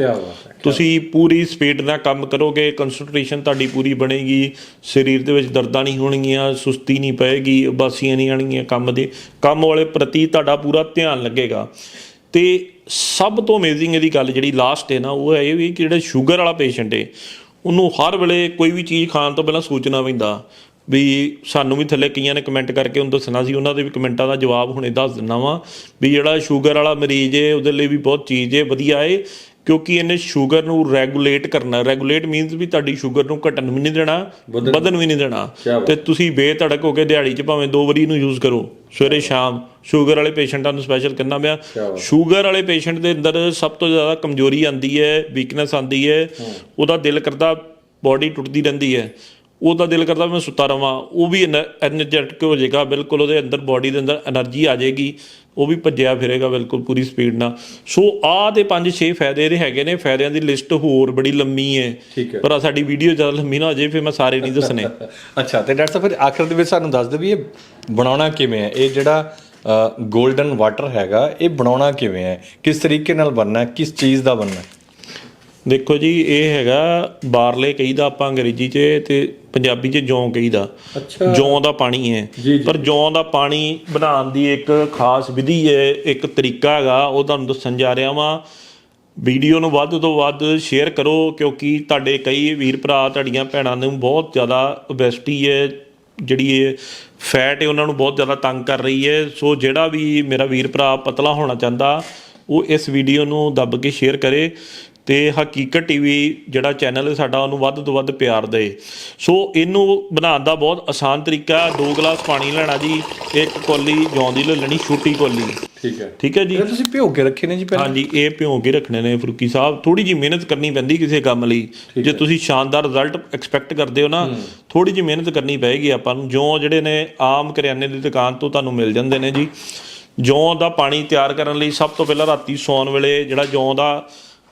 ਤੁਸੀਂ ਪੂਰੀ ਸਪੀਡ ਨਾਲ ਕੰਮ ਕਰੋਗੇ ਕਨਸੈਂਟਰੇਸ਼ਨ ਤੁਹਾਡੀ ਪੂਰੀ ਬਣੇਗੀ ਸਰੀਰ ਦੇ ਵਿੱਚ ਦਰਦਾਂ ਨਹੀਂ ਹੋਣਗੀਆਂ ਸੁਸਤੀ ਨਹੀਂ ਪਏਗੀ ਉਬਾਸੀਆਂ ਨਹੀਂ ਆਣਗੀਆਂ ਕੰਮ ਦੇ। ਕੰਮ ਵਾਲੇ ਪ੍ਰਤੀ ਤੁਹਾਡਾ ਪੂਰਾ ਧਿਆਨ ਲੱਗੇਗਾ। ਤੇ ਸਭ ਤੋਂ ਅਮੇਜ਼ਿੰਗ ਇਹਦੀ ਗੱਲ ਜਿਹੜੀ ਲਾਸਟ ਹੈ ਨਾ ਉਹ ਹੈ ਇਹ ਵੀ ਕਿ ਜਿਹੜਾ ਸ਼ੂਗਰ ਵਾਲਾ ਪੇਸ਼ੈਂਟ ਹੈ ਉਹਨੂੰ ਹਰ ਵੇਲੇ ਕੋਈ ਵੀ ਚੀਜ਼ ਖਾਣ ਤੋਂ ਪਹਿਲਾਂ ਸੋਚਣਾ ਪੈਂਦਾ। ਵੀ ਸਾਨੂੰ ਵੀ ਥੱਲੇ ਕਈਆਂ ਨੇ ਕਮੈਂਟ ਕਰਕੇ ਉਹਨੂੰ ਦੱਸਣਾ ਸੀ ਉਹਨਾਂ ਦੇ ਵੀ ਕਮੈਂਟਾਂ ਦਾ ਜਵਾਬ ਹੁਣੇ ਦੱਸ ਦਿੰਨਾ ਵਾਂ ਵੀ ਜਿਹੜਾ ਸ਼ੂਗਰ ਵਾਲਾ ਮਰੀਜ਼ ਹੈ ਉਹਦੇ ਲਈ ਵੀ ਬਹੁਤ ਚੀਜ਼ ਹੈ ਵਧੀਆ ਹੈ ਕਿਉਂਕਿ ਇਹਨੇ ਸ਼ੂਗਰ ਨੂੰ ਰੈਗੂਲੇਟ ਕਰਨਾ। ਰੈਗੂਲੇਟ ਮੀਨਸ ਵੀ ਤੁਹਾਡੀ ਸ਼ੂਗਰ ਨੂੰ ਘਟਣ ਵੀ ਨਹੀਂ ਦੇਣਾ ਵਧਣ ਵੀ ਨਹੀਂ ਦੇਣਾ। ਤੇ ਤੁਸੀਂ ਬੇਧੜਕ ਹੋ ਕੇ ਦਿਹਾੜੀ 'ਚ ਭਾਵੇਂ ਦੋ ਵਾਰੀ ਇਹਨੂੰ ਯੂਜ਼ ਕਰੋ ਸਵੇਰੇ ਸ਼ਾਮ। ਸ਼ੂਗਰ ਵਾਲੇ ਪੇਸ਼ੈਂਟਾਂ ਨੂੰ ਸਪੈਸ਼ਲ ਕਹਿੰਦਾ ਪਿਆ। ਸ਼ੂਗਰ ਵਾਲੇ ਪੇਸ਼ੈਂਟ ਦੇ ਅੰਦਰ ਸਭ ਤੋਂ ਜ਼ਿਆਦਾ ਕਮਜ਼ੋਰੀ ਆਂਦੀ ਹੈ ਵੀਕਨੈਸ ਆਂਦੀ ਹੈ। ਉਹਦਾ ਦਿਲ ਕਰਦਾ ਬਾਡੀ ਟੁੱਟਦੀ ਰਹਿੰਦੀ ਹੈ ਉਹ ਤਾਂ ਦਿਲ ਕਰਦਾ ਮੈਂ ਸੁੱਤਾ ਰਵਾਂ ਉਹ ਵੀ ਐਨਰਜੈਟਿਕ ਹੋ ਜਾਏਗਾ ਬਿਲਕੁਲ ਉਹਦੇ ਅੰਦਰ ਬਾਡੀ ਦੇ ਅੰਦਰ એનર્ਜੀ ਆ ਜਾਏਗੀ ਉਹ ਵੀ ਭੱਜਿਆ ਫਿਰੇਗਾ ਬਿਲਕੁਲ ਪੂਰੀ ਸਪੀਡ ਨਾਲ। ਸੋ ਆਹ ਦੇ 5-6 ਫਾਇਦੇ ਇਹਦੇ ਹੈਗੇ ਨੇ ਫਾਇਦਿਆਂ ਦੀ ਲਿਸਟ ਹੋਰ ਬੜੀ ਲੰਮੀ ਹੈ। ਪਰ ਸਾਡੀ ਵੀਡੀਓ ਜ਼ਿਆਦਾ ਲੰਮੀ ਨਾ ਹੋ ਜਾਏ ਫਿਰ ਮੈਂ ਸਾਰੇ ਨਹੀਂ ਦੱਸਣੇ। ਅੱਛਾ ਤੇ ਡਾਕਟਰ ਸਾਹਿਬ ਆਖਰ ਦੇ ਵਿੱਚ ਸਾਨੂੰ ਦੱਸ ਦੇ ਵੀ ਇਹ ਬਣਾਉਣਾ ਕਿਵੇਂ ਹੈ? ਇਹ ਜਿਹੜਾ ਗੋਲਡਨ ਵਾਟਰ ਹੈਗਾ ਇਹ ਬਣਾਉਣਾ ਕਿਵੇਂ ਹੈ? ਕਿਸ ਤਰੀਕੇ ਨਾਲ ਬਣਨਾ ਕਿਸ ਚੀਜ਼ ਦਾ ਬਣਨਾ ਦੇਖੋ ਜੀ ਇਹ ਹੈਗਾ ਬਾਰਲੇ ਕਹੀਦਾ ਆਪਾਂ ਅੰਗਰੇਜ਼ੀ 'ਚ ਤੇ ਪੰਜਾਬੀ 'ਚ ਜੌਂ ਕਹੀਦਾ ਅੱਛਾ। ਜੌਂ ਦਾ ਪਾਣੀ ਹੈ। ਪਰ ਜੌਂ ਦਾ ਪਾਣੀ ਬਣਾਉਣ ਦੀ ਇੱਕ ਖਾਸ ਵਿਧੀ ਹੈ ਇੱਕ ਤਰੀਕਾ ਹੈਗਾ ਉਹ ਤੁਹਾਨੂੰ ਦੱਸਣ ਜਾ ਰਿਹਾ ਵਾਂ। ਵੀਡੀਓ ਨੂੰ ਵੱਧ ਤੋਂ ਵੱਧ ਸ਼ੇਅਰ ਕਰੋ ਕਿਉਂਕਿ ਤੁਹਾਡੇ ਕਈ ਵੀਰ ਭਰਾ ਤੁਹਾਡੀਆਂ ਭੈਣਾਂ ਨੂੰ ਬਹੁਤ ਜ਼ਿਆਦਾ ਓਬੈਸਿਟੀ ਹੈ ਜਿਹੜੀ ਇਹ ਫੈਟ ਹੈ ਉਹਨਾਂ ਨੂੰ ਬਹੁਤ ਜ਼ਿਆਦਾ ਤੰਗ ਕਰ ਰਹੀ ਹੈ। ਸੋ ਜਿਹੜਾ ਵੀ ਮੇਰਾ ਵੀਰ ਭਰਾ ਪਤਲਾ ਹੋਣਾ ਚਾਹੁੰਦਾ ਉਹ ਇਸ ਵੀਡੀਓ ਨੂੰ ਦੱਬ ਕੇ ਸ਼ੇਅਰ ਕਰੇ। ਤੇ ਹਕੀਕਤ ਟੀਵੀ ਜਿਹੜਾ ਚੈਨਲ ਹੈ ਸਾਡਾ ਉਹਨੂੰ ਵੱਧ ਤੋਂ ਵੱਧ ਪਿਆਰ ਦੇ ਸੋ ਇਹਨੂੰ ਬਣਾਉਣ ਦਾ ਬਹੁਤ ਆਸਾਨ ਤਰੀਕਾ ਹੈ। ਦੋ ਗਲਾਸ ਪਾਣੀ ਲੈਣਾ ਜੀ ਇੱਕ ਕੋਲੀ ਜੌਂ ਦੀ ਲੈ ਲੈਣੀ ਛੋਟੀ ਕੋਲੀ। ਠੀਕ ਹੈ। ਠੀਕ ਹੈ ਜੀ? ਇਹ ਤੁਸੀਂ ਭਿਓ ਕੇ ਰੱਖੇ ਨੇ ਜੀ ਪਹਿਲਾਂ? ਹਾਂਜੀ ਇਹ ਭਿਉਂ ਕੇ ਰੱਖਣੇ ਨੇ ਫਰੂਕੀ ਸਾਹਿਬ। ਥੋੜੀ ਜੀ ਮਿਹਨਤ ਕਰਨੀ ਪੈਂਦੀ ਕਿਸੇ ਕੰਮ ਲਈ। ਜੇ ਤੁਸੀਂ ਸ਼ਾਨਦਾਰ ਰਿਜ਼ਲਟ ਐਕਸਪੈਕਟ ਕਰਦੇ ਹੋ ਨਾ ਥੋੜੀ ਜੀ ਮਿਹਨਤ ਕਰਨੀ ਪਏਗੀ ਆਪਾਂ ਨੂੰ। ਜੋ ਜਿਹੜੇ ਨੇ ਆਮ ਕਰਿਆਨੇ ਦੀ ਦੁਕਾਨ ਤੋਂ ਤੁਹਾਨੂੰ ਮਿਲ ਜਾਂਦੇ ਨੇ ਜੀ। ਜੌਂ ਦਾ ਪਾਣੀ ਤਿਆਰ ਕਰਨ ਲਈ ਸਭ ਤੋਂ ਪਹਿਲਾਂ ਰਾਤੀ ਸੌਣ ਵੇਲੇ ਜਿਹੜਾ ਜੌਂ ਦਾ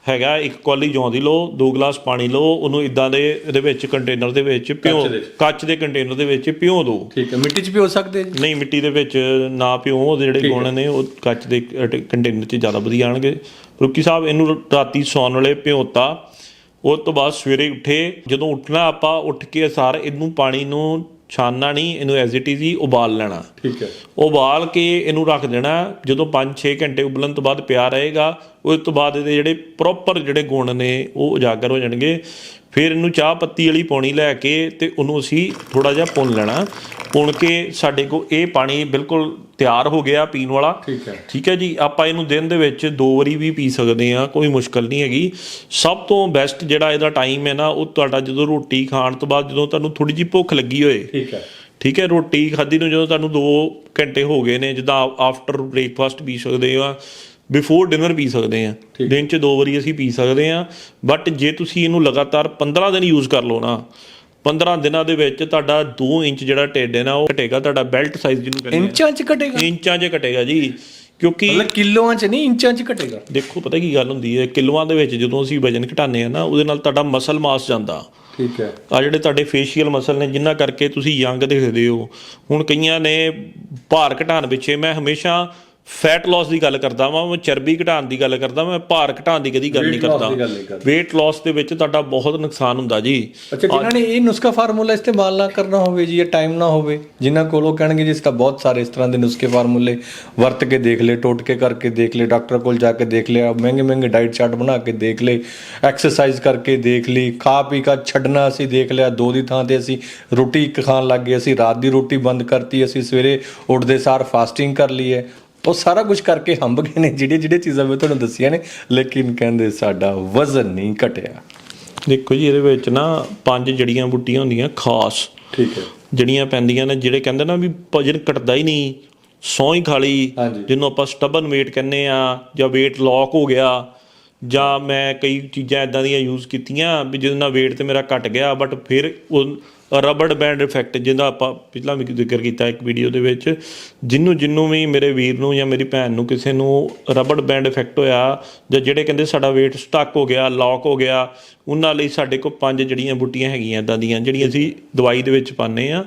ਹੈਗਾ ਇੱਕ ਕੌਲੀ ਜੌਂ ਦੀ ਲਓ ਦੋ ਗਲਾਸ ਪਾਣੀ ਲਓ ਉਹਨੂੰ ਇਦਾਂ ਦੇ ਇਹਦੇ ਵਿੱਚ ਕੰਟੇਨਰ ਦੇ ਵਿੱਚ ਭਿਓ ਦੇ ਵਿੱਚ। ਕੱਚ ਦੇ ਕੰਟੇਨਰ ਦੇ ਵਿੱਚ ਭਿਓ ਦਿਓ ਠੀਕ ਹੈ ਮਿੱਟੀ 'ਚ ਹੋ ਸਕਦੇ ਜੀ? ਨਹੀਂ ਮਿੱਟੀ ਦੇ ਵਿੱਚ ਨਾ ਭਿਓ ਉਹਦੇ ਜਿਹੜੇ ਗੁਣ ਨੇ ਉਹ ਕੱਚ ਦੇ ਕੰਟੇਨਰ 'ਚ ਜ਼ਿਆਦਾ ਵਧੀਆ ਆਣਗੇ। ਰੁਕੀ ਸਾਹਿਬ ਇਹਨੂੰ ਰਾਤੀ ਸੌਣ ਵੇਲੇ ਭਿਓਤਾ ਉਸ ਤੋਂ ਬਾਅਦ ਸਵੇਰੇ ਉੱਠੇ। ਜਦੋਂ ਉੱਠਣਾ ਆਪਾਂ ਉੱਠ ਕੇ ਸਾਰ ਇਹਨੂੰ ਪਾਣੀ ਨੂੰ ਛਾਨਣਾ ਨਹੀਂ ਇਹਨੂੰ ਐਜ਼ ਇਟ ਇਜ਼ ਹੀ ਉਬਾਲ ਲੈਣਾ। ਠੀਕ ਹੈ। ਉਬਾਲ ਕੇ ਇਹਨੂੰ ਰੱਖ ਦੇਣਾ ਜਦੋਂ 5-6 ਘੰਟੇ ਉਬਲਣ ਤੋਂ ਬਾਅਦ ਪਿਆ ਰਹੇਗਾ ਉਸ ਤੋਂ ਬਾਅਦ ਇਹਦੇ ਜਿਹੜੇ ਪ੍ਰੋਪਰ ਜਿਹੜੇ ਗੁਣ ਨੇ ਉਹ ਉਜਾਗਰ ਹੋ ਜਾਣਗੇ। ਫਿਰ ਇਹਨੂੰ ਚਾਹ ਪੱਤੀ ਵਾਲੀ ਪੌਣੀ ਲੈ ਕੇ ਤੇ ਉਹਨੂੰ ਅਸੀਂ ਥੋੜਾ ਜਿਹਾ ਭੁੰਨ ਲੈਣਾ। ਭੁੰਨ ਕੇ ਸਾਡੇ ਕੋਲ ਇਹ ਪਾਣੀ ਬਿਲਕੁਲ ਤਿਆਰ ਹੋ ਗਿਆ ਪੀਣ ਵਾਲਾ। ਠੀਕ ਹੈ। ਠੀਕ ਹੈ ਜੀ ਆਪਾਂ ਇਹਨੂੰ ਦਿਨ ਦੇ ਵਿੱਚ ਦੋ ਵਾਰੀ ਵੀ ਪੀ ਸਕਦੇ ਆ ਕੋਈ ਮੁਸ਼ਕਲ ਨਹੀਂ ਹੈਗੀ। ਸਭ ਤੋਂ ਬੈਸਟ ਜਿਹੜਾ ਇਹਦਾ ਟਾਈਮ ਹੈ ਨਾ ਉਹ ਤੁਹਾਡਾ ਜਦੋਂ ਰੋਟੀ ਖਾਣ ਤੋਂ ਬਾਅਦ ਜਦੋਂ ਤੁਹਾਨੂੰ ਥੋੜੀ ਜਿਹੀ ਭੁੱਖ ਲੱਗੀ ਹੋਏ। ਠੀਕ ਹੈ। ਠੀਕ ਹੈ ਰੋਟੀ ਖਾਧੀ ਨੂੰ ਜਦੋਂ ਤੁਹਾਨੂੰ 2 ਘੰਟੇ ਹੋ ਗਏ ਨੇ ਜਿੱਦਾਂ ਆਫਟਰ ਬ੍ਰੇਕਫਾਸਟ ਪੀ ਸਕਦੇ ਆ ਬਿਫੋਰ ਡਿਨਰ ਪੀ ਸਕਦੇ ਆ ਦਿਨ 'ਚ ਦੋ ਵਾਰੀ ਅਸੀਂ ਪੀ ਸਕਦੇ ਆ ਬਟ ਜੇ ਤੁਸੀਂ ਇਹਨੂੰ ਲਗਾਤਾਰ 15 ਦਿਨ ਯੂਜ਼ ਕਰ ਲਓ ਨਾ 15 ਦਿਨਾਂ ਦੇ ਵਿੱਚ ਤੁਹਾਡਾ 2 ਇੰਚ ਜਿਹੜਾ ਢਿੱਡ ਹੈ ਨਾ ਉਹ ਘਟੇਗਾ ਤੁਹਾਡਾ ਬੈਲਟ ਸਾਈਜ਼ ਜਿਹਨੂੰ ਕਹਿੰਦੇ ਇੰਚਾਂ 'ਚ ਘਟੇਗਾ? ਇੰਚਾਂ 'ਚ ਘਟੇਗਾ ਜੀ। ਕਿਉਂਕਿ ਮਤਲਬ ਕਿਲੋਆਂ 'ਚ ਨਹੀਂ ਇੰਚਾਂ 'ਚ ਘਟੇਗਾ? ਦੇਖੋ ਪਤਾ ਕੀ ਗੱਲ ਹੁੰਦੀ ਹੈ ਕਿਲੋਆਂ ਦੇ ਵਿੱਚ ਜਦੋਂ ਅਸੀਂ ਵਜਨ ਘਟਾਉਂਦੇ ਆ ਨਾ ਉਹਦੇ ਨਾਲ ਤੁਹਾਡਾ ਮਸਲ ਮਾਸ ਜਾਂਦਾ। ਠੀਕ ਹੈ। ਆ ਜਿਹੜੇ ਤੁਹਾਡੇ ਫੇਸ਼ੀਅਲ ਮਸਲ ਨੇ ਜਿਨ੍ਹਾਂ ਕਰਕੇ ਤੁਸੀਂ ਯੰਗ ਦਿਖਦੇ ਹੋ। ਹੁਣ ਕਈਆਂ ਨੇ ਭਾਰ ਘਟਾਉਣ ਪਿੱਛੇ ਮੈਂ ਹਮੇਸ਼ਾ ਫੈਟ ਲਾਸ ਦੀ ਗੱਲ ਕਰਦਾ ਵਾਂ ਮੈਂ ਚਰਬੀ ਘਟਾਉਣ ਦੀ ਗੱਲ ਕਰਦਾ ਮੈਂ ਭਾਰ ਘਟਾਉਣ ਦੀ ਕਦੀ ਗੱਲ ਨਹੀਂ ਕਰਦਾ। weight loss ਦੇ ਵਿੱਚ ਤੁਹਾਡਾ ਬਹੁਤ ਨੁਕਸਾਨ ਹੁੰਦਾ ਜੀ। ਅੱਛਾ ਜਿਨ੍ਹਾਂ ਨੇ ਇਹ ਨੁਸਖਾ ਫਾਰਮੂਲਾ ਇਸਤੇਮਾਲ ਨਾ ਕਰਨਾ ਹੋਵੇ ਜੀ ਇਹ ਟਾਈਮ ਨਾ ਹੋਵੇ ਜਿਨ੍ਹਾਂ ਕੋਲ ਕਹਿਣਗੇ ਜਿਸ ਤਾਂ ਬਹੁਤ ਸਾਰੇ ਇਸ ਤਰ੍ਹਾਂ ਦੇ ਨੁਸਖੇ ਫਾਰਮੂਲੇ ਵਰਤ ਕੇ ਦੇਖ ਲਏ ਟੋਟਕੇ ਕਰਕੇ ਦੇਖ ਲਏ ਡਾਕਟਰ ਕੋਲ ਜਾ ਕੇ ਦੇਖ ਲਿਆ ਮਹਿੰਗੇ ਮਹਿੰਗੇ ਡਾਈਟ ਚਾਰਟ ਬਣਾ ਕੇ ਦੇਖ ਲਏ ਐਕਸਰਸਾਈਜ਼ ਕਰਕੇ ਦੇਖ ਲਈ ਖਾ ਪੀ ਕੇ ਛੱਡਣਾ ਅਸੀਂ ਦੇਖ ਲਿਆ ਦੋ ਦੀ ਥਾਂ ਤੇ ਅਸੀਂ ਰੋਟੀ ਇੱਕ ਖਾਣ ਲੱਗ ਗਏ ਅਸੀਂ ਰਾਤ ਦੀ ਰੋਟੀ ਬੰਦ ਕਰਤੀ ਅਸੀਂ ਸਵੇਰੇ ਉੱਠਦੇ ਸਾਰ ਫਾਸਟਿੰਗ ਕਰ ਲਈ ਹੈ ਉਹ ਸਾਰਾ ਕੁਝ ਕਰਕੇ ਹੰਬ ਗਏ ਨੇ ਜਿਹੜੇ ਜਿਹੜੇ ਚੀਜ਼ਾਂ ਮੈਂ ਤੁਹਾਨੂੰ ਦੱਸੀਆਂ ਨੇ ਲੇਕਿਨ ਕਹਿੰਦੇ ਸਾਡਾ ਵਜ਼ਨ ਨਹੀਂ ਘਟਿਆ। ਦੇਖੋ ਜੀ ਇਹਦੇ ਵਿੱਚ ਨਾ ਪੰਜ ਜੜੀਆਂ ਬੂਟੀਆਂ ਹੁੰਦੀਆਂ ਖਾਸ। ਠੀਕ ਹੈ। ਜਿਹੜੀਆਂ ਪੈਂਦੀਆਂ ਨੇ ਜਿਹੜੇ ਕਹਿੰਦੇ ਨਾ ਵੀ ਭਜਨ ਘਟਦਾ ਹੀ ਨਹੀਂ ਸੌਂ ਹੀ ਖਾ ਲਈ ਹਾਂਜੀ। ਜਿਹਨੂੰ ਆਪਾਂ ਸਟਬਨ weight ਕਹਿੰਦੇ ਆ ਜਾਂ weight lock ਹੋ ਗਿਆ ਜਾਂ ਮੈਂ ਕਈ ਚੀਜ਼ਾਂ ਇਦਾਂ ਦੀਆਂ ਯੂਜ਼ ਕੀਤੀਆਂ ਵੀ ਜਿਹਦੇ ਨਾਲ weight ਤੇ ਮੇਰਾ ਘਟ ਗਿਆ ਬਟ ਫਿਰ ਉਹ ਰਬੜ ਬੈਂਡ ਇਫੈਕਟ ਜਿਹਦਾ ਆਪਾਂ ਪਿਛਲਾ ਵੀ ਜ਼ਿਕਰ ਕੀਤਾ ਇੱਕ ਵੀਡੀਓ ਦੇ ਵਿੱਚ ਜਿੰਨੂੰ ਜਿੰਨੂੰ ਵੀ ਮੇਰੇ ਵੀਰ ਨੂੰ ਜਾਂ ਮੇਰੀ ਭੈਣ ਨੂੰ ਕਿਸੇ ਨੂੰ ਰਬੜ ਬੈਂਡ ਇਫੈਕਟ ਹੋਇਆ ਜਾਂ ਜਿਹੜੇ ਕਹਿੰਦੇ ਸਾਡਾ weight ਸਟਕ ਹੋ ਗਿਆ ਲੌਕ ਹੋ ਗਿਆ ਉਹਨਾਂ ਲਈ ਸਾਡੇ ਕੋਲ ਪੰਜ ਜੜੀਆਂ ਬੂਟੀਆਂ ਹੈਗੀਆਂ ਇਦਾਂ ਦੀਆਂ ਜਿਹੜੀਆਂ ਅਸੀਂ ਦਵਾਈ ਦੇ ਵਿੱਚ ਪਾਉਂਦੇ ਆ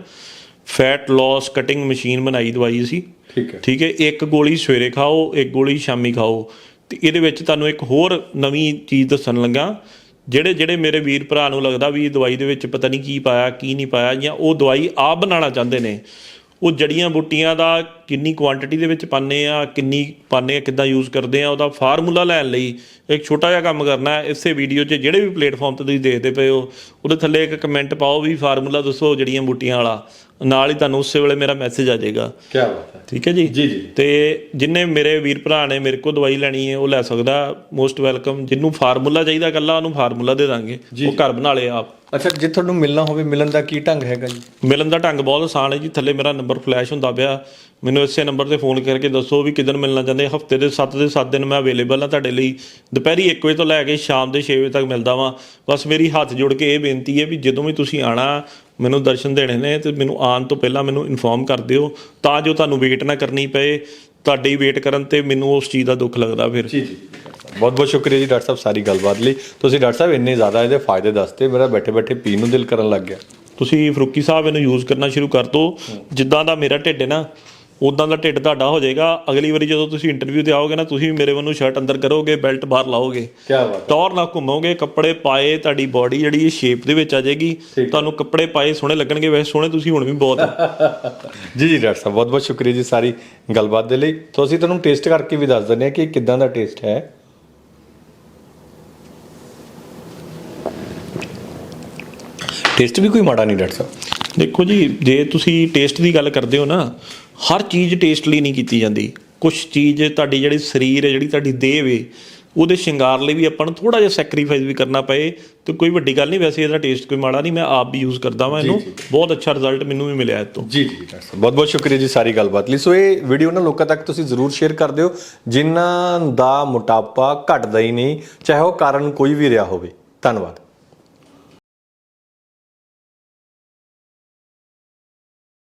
ਫੈਟ ਲਾਸ ਕਟਿੰਗ ਮਸ਼ੀਨ ਬਣਾਈ ਦਵਾਈ ਅਸੀਂ। ਠੀਕ ਹੈ। ਠੀਕ ਹੈ ਇੱਕ ਗੋਲੀ ਸਵੇਰੇ ਖਾਓ ਇੱਕ ਗੋਲੀ ਸ਼ਾਮੀ ਖਾਓ। ਤੇ ਇਹਦੇ ਵਿੱਚ ਤੁਹਾਨੂੰ ਇੱਕ ਹੋਰ ਨਵੀਂ ਚੀਜ਼ ਦੱਸਣ ਲੱਗਾ ਜਿਹੜੇ ਜਿਹੜੇ ਮੇਰੇ ਵੀਰ ਭਰਾ ਨੂੰ ਲੱਗਦਾ ਵੀ ਇਹ ਦਵਾਈ ਦੇ ਵਿੱਚ ਪਤਾ ਨਹੀਂ ਕੀ ਪਾਇਆ, ਕੀ ਨਹੀਂ ਪਾਇਆ ਜਾਂ ਉਹ ਦਵਾਈ ਆਪ ਬਣਾਉਣਾ ਚਾਹੁੰਦੇ ਨੇ, ਉਹ ਜੜੀਆਂ ਬੂਟੀਆਂ ਦਾ ਕਿੰਨੀ ਕੁਆਂਟੀਟੀ ਦੇ ਵਿੱਚ ਪਾਉਂਦੇ ਆ, ਕਿੰਨੀ ਪਾਉਂਦੇ ਆ, ਕਿੱਦਾਂ ਯੂਜ਼ ਕਰਦੇ ਆ, ਉਹਦਾ ਫਾਰਮੂਲਾ ਲੈਣ ਲਈ ਇੱਕ ਛੋਟਾ ਜਿਹਾ ਕੰਮ ਕਰਨਾ ਹੈ। ਇਸੇ ਵੀਡੀਓ 'ਚ ਜਿਹੜੇ ਵੀ ਪਲੇਟਫਾਰਮ ਤੇ ਤੁਸੀਂ ਦੇਖਦੇ ਪਏ ਹੋ, ਉਹਦੇ ਥੱਲੇ ਇੱਕ ਕਮੈਂਟ ਪਾਓ ਵੀ ਫਾਰਮੂਲਾ ਦੱਸੋ ਜੜੀਆਂ ਬੂਟੀਆਂ ਵਾਲਾ। ਨਾਲ ਹੀ ਤੁਹਾਨੂੰ ਉਸੇ ਵੇਲੇ ਮੇਰਾ ਮੈਸੇਜ ਆ ਜਾਏਗਾ। ਕੀ ਬਾਤ ਹੈ। ਠੀਕ ਹੈ ਜੀ? ਜੀ, ਜੀ। ਤੇ ਜਿੰਨੇ ਮੇਰੇ ਵੀਰ ਭਰਾ ਨੇ ਮੇਰੇ ਕੋਲ ਦਵਾਈ ਲੈਣੀ ਹੈ ਉਹ ਲੈ ਸਕਦਾ। ਮੋਸਟ ਵੈਲਕਮ ਜਿੰਨੂੰ ਫਾਰਮੂਲਾ ਚਾਹੀਦਾ ਕੱਲਾ ਉਹਨੂੰ ਫਾਰਮੂਲਾ ਦੇ ਦਾਂਗੇ। ਉਹ ਘਰ ਬਣਾ ਲੇ ਆਪ। ਅੱਛਾ ਜੇ ਤੁਹਾਨੂੰ ਮਿਲਣਾ ਹੋਵੇ ਮਿਲਣ ਦਾ ਕੀ ਢੰਗ ਹੈਗਾ ਜੀ? ਮਿਲਣ ਦਾ ਢੰਗ ਬਹੁਤ ਆਸਾਨ ਹੈ ਜੀ। ਥੱਲੇ ਮੇਰਾ ਨੰਬਰ ਫਲੈਸ਼ ਹੁੰਦਾ ਪਿਆ। ਮੈਨੂੰ ਇਸੇ ਨੰਬਰ ਤੇ ਫੋਨ ਕਰਕੇ ਦੱਸੋ ਵੀ ਕਿਦਨ ਮਿਲਣਾ ਚਾਹੁੰਦੇ? ਹਫ਼ਤੇ ਦੇ 7 ਦੇ 7 ਦਿਨ ਮੈਂ ਅਵੇਲੇਬਲ ਹਾਂ ਤੁਹਾਡੇ ਲਈ। ਦੁਪਹਿਰੀ 1 ਵਜੇ ਤੋਂ ਲੈ ਕੇ ਸ਼ਾਮ ਦੇ 6 ਵਜੇ ਤੱਕ ਮਿਲਦਾ ਵਾਂ। ਬਸ ਮੇਰੀ ਹੱਥ ਜੋੜ ਕੇ ਇਹ ਬੇਨਤੀ ਹੈ ਵੀ ਜਦੋਂ ਵੀ ਤੁਸੀਂ ਆਣਾ ਮੈਨੂੰ ਦਰਸ਼ਨ ਦੇਣੇ ਨੇ ਤੇ ਮੈਨੂੰ ਆਉਣ ਤੋਂ ਪਹਿਲਾਂ ਮੈਨੂੰ ਇਨਫੋਰਮ ਕਰ ਦਿਓ ਤਾਂ ਜੋ ਤੁਹਾਨੂੰ ਵੇਟ ਨਾ ਕਰਨੀ ਪਏ। ਤੁਹਾਡੀ ਵੇਟ ਕਰਨ ਤੇ ਮੈਨੂੰ ਉਸ ਚੀਜ਼ ਦਾ ਦੁੱਖ ਲੱਗਦਾ ਫਿਰ। ਜੀ ਜੀ। ਬਹੁਤ ਬਹੁਤ ਸ਼ੁਕਰੀਆ ਜੀ ਡਾਕਟਰ ਸਾਹਿਬ ਸਾਰੀ ਗੱਲਬਾਤ ਲਈ। ਤੁਸੀਂ ਡਾਕਟਰ ਸਾਹਿਬ ਇੰਨੇ ਜ਼ਿਆਦਾ ਇਹਦੇ ਫਾਇਦੇ ਦੱਸਤੇ ਮੇਰਾ ਬੈਠੇ ਬੈਠੇ ਪੀਣ ਨੂੰ ਦਿਲ ਕਰਨ ਲੱਗ ਗਿਆ। ਤੁਸੀਂ ਫਰੂਕੀ ਸਾਹਿਬ ਇਹਨੂੰ ਯੂਜ਼ ਕਰਨਾ ਸ਼ੁਰੂ ਕਰ ਦਿਓ ਜਿੱਦਾਂ ਦਾ ਮੇਰਾ ਢਿੱਡ ਹੈ ਨਾ ਉਦਾਂ ਦਾ ਢਿੱਡ ਤੁਹਾਡਾ ਹੋ ਜਾਏਗਾ। ਅਗਲੀ ਵਾਰੀ ਜਦੋਂ ਤੁਸੀਂ ਇੰਟਰਵਿਊ ਤੇ ਆਓਗੇ ਨਾ ਤੁਸੀਂ ਮੇਰੇ ਵੱਲੋਂ ਸ਼ਰਟ ਅੰਦਰ ਕਰੋਗੇ ਬੈਲਟ ਬਾਹਰ ਲਾਓਗੇ। ਕੀ ਬਾਤ ਟੌਰ ਨਾਲ ਘੁੰਮੋਗੇ ਕੱਪੜੇ ਪਾਏ ਤੁਹਾਡੀ ਬਾਡੀ ਜਿਹੜੀ ਇਹ ਸ਼ੇਪ ਦੇ ਵਿੱਚ ਆ ਜਾਏਗੀ। ਤੁਹਾਨੂੰ ਕੱਪੜੇ ਪਾਏ ਸੋਹਣੇ ਲੱਗਣਗੇ। ਵੈਸੇ ਸੋਹਣੇ ਤੁਸੀਂ ਹੁਣ ਵੀ ਬਹੁਤ ਹੋ। ਜੀ ਜੀ ਡਾਕਟਰ ਸਾਹਿਬ ਬਹੁਤ ਬਹੁਤ ਸ਼ੁਕਰੀਆ ਜੀ ਸਾਰੀ ਗੱਲਬਾਤ ਦੇ ਲਈ। ਤੋਂ ਅਸੀਂ ਤੁਹਾਨੂੰ ਟੇਸਟ ਕਰਕੇ ਵੀ ਦੱਸ ਦਿੰਦੇ ਹਾਂ ਕਿ ਕਿਦਾਂ ਦਾ ਟੇਸਟ ਹੈ। ਟੇਸਟ ਵੀ ਕੋਈ ਮਾੜਾ ਨਹੀਂ ਡਾਕਟਰ ਸਾਹਿਬ। ਦੇਖੋ ਜੀ ਜੇ ਤੁਸੀਂ ਟੇਸਟ ਦੀ ਗੱਲ ਕਰਦੇ ਹੋ ਨਾ ਹਰ ਚੀਜ਼ ਟੇਸਟ ਲਈ ਨਹੀਂ ਕੀਤੀ ਜਾਂਦੀ। ਕੁਝ ਚੀਜ਼ ਤੁਹਾਡੀ ਜਿਹੜੀ ਸਰੀਰ ਹੈ ਜਿਹੜੀ ਤੁਹਾਡੀ ਦੇਹ ਵੇ ਉਹਦੇ ਸ਼ਿੰਗਾਰ ਲਈ ਵੀ ਆਪਾਂ ਨੂੰ ਥੋੜਾ ਜਿਹਾ ਸੈਕਰੀਫਾਈਸ ਵੀ ਕਰਨਾ ਪਏ ਤੇ ਕੋਈ ਵੱਡੀ ਗੱਲ ਨਹੀਂ ਵੈਸੇ ਇਹਦਾ ਟੇਸਟ ਕੋਈ ਮਾੜਾ ਨਹੀਂ ਮੈਂ ਆਪ ਵੀ ਯੂਜ਼ ਕਰਦਾ ਵਾਂ ਇਹਨੂੰ। ਬਹੁਤ ਅੱਛਾ ਰਿਜ਼ਲਟ ਮੈਨੂੰ ਵੀ ਮਿਲਿਆ ਇਹ ਤੋਂ ਜੀ ਜੀ ਬਹੁਤ ਬਹੁਤ ਸ਼ੁਕਰੀਆ ਜੀ ਸਾਰੀ ਗੱਲਬਾਤ ਲਈ। ਸੋ ਇਹ ਵੀਡੀਓ ਨਾ ਲੋਕਾਂ ਤੱਕ ਤੁਸੀਂ ਜ਼ਰੂਰ ਸ਼ੇਅਰ ਕਰ ਦਿਓ ਜਿਨ੍ਹਾਂ ਦਾ ਮੋਟਾਪਾ ਘਟਦਾ ਹੀ ਨਹੀਂ ਚਾਹੇ ਉਹ ਕਾਰਨ ਕੋਈ ਵੀ ਰਿਹਾ ਹੋਵੇ। ਧੰਨਵਾਦ।